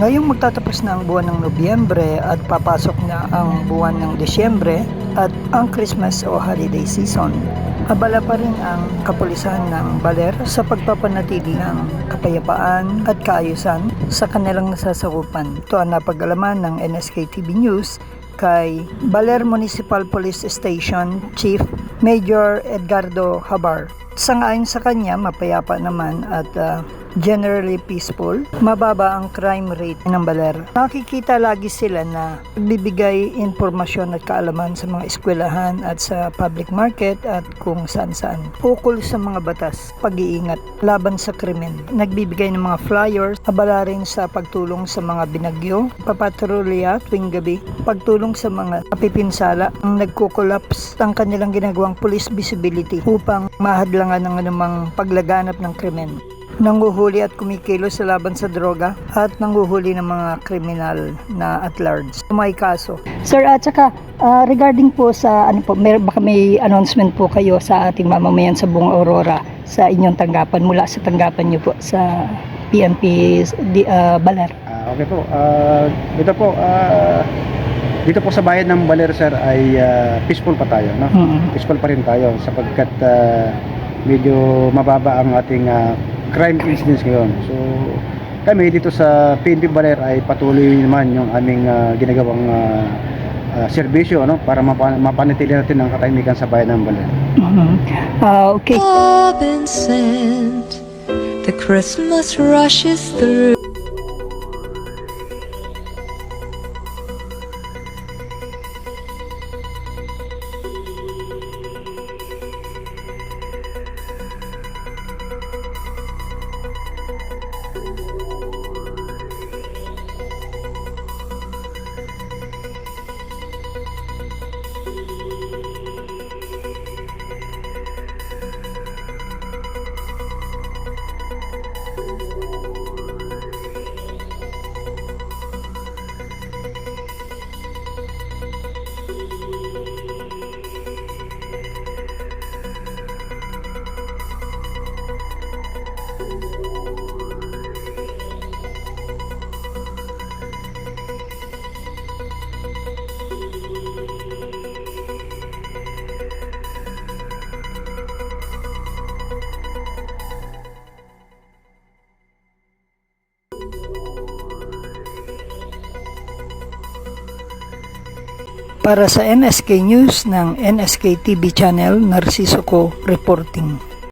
Ngayong magtatapos na ang buwan ng Nobyembre at papasok na ang buwan ng Desyembre at ang Christmas o holiday season, abala pa rin ang kapulisan ng Baler sa pagpapanatili ng kapayapaan at kaayusan sa kanilang nasasakupan. Ito ang napag-alaman ng NSK TV News kay Baler Municipal Police Station Chief Major Edgardo Habar. Sangayon sa kanya, mapayapa naman at ah, generally peaceful. Mababa ang crime rate ng Baler. Nakikita lagi sila na bibigay informasyon at kaalaman sa mga eskwelahan at sa public market at kung saan-saan. Ukol sa mga batas, pag-iingat, laban sa krimen. Nagbibigay ng mga flyers, abala rin sa pagtulong sa mga binagyo, papatrolya tuwing gabi, pagtulong sa mga napipinsala ang nagkukolaps ang kanilang ginagawang police visibility upang mahadlangan ng anumang paglaganap ng krimen nanguhuli at kumikilos sa laban sa droga at nanguhuli ng mga kriminal na at large. May kaso. Sir, at saka ah, regarding po sa ano po, may, baka may announcement po kayo sa ating mamamayan sa buong Aurora sa inyong tanggapan mula sa tanggapan niyo po sa PNP di, ah, Baler. Ah, okay po. Ah, dito po ah, dito po sa bayan ng Baler sir ay ah, peaceful pa tayo, no? Mm. Peaceful pa rin tayo sapagkat ah, medyo mababa ang ating ah, crime incidence ngayon. So kami dito sa PNP Baler ay patuloy naman yung aming ah, ginagawang ah, ah, serbisyo ano para mapa- mapanatili natin ang katahimikan sa bayan ng Baler. Mhm. Ah, okay. sent. The Christmas rushes through. Para sa NSK News ng NSK TV channel, Narciso ko reporting.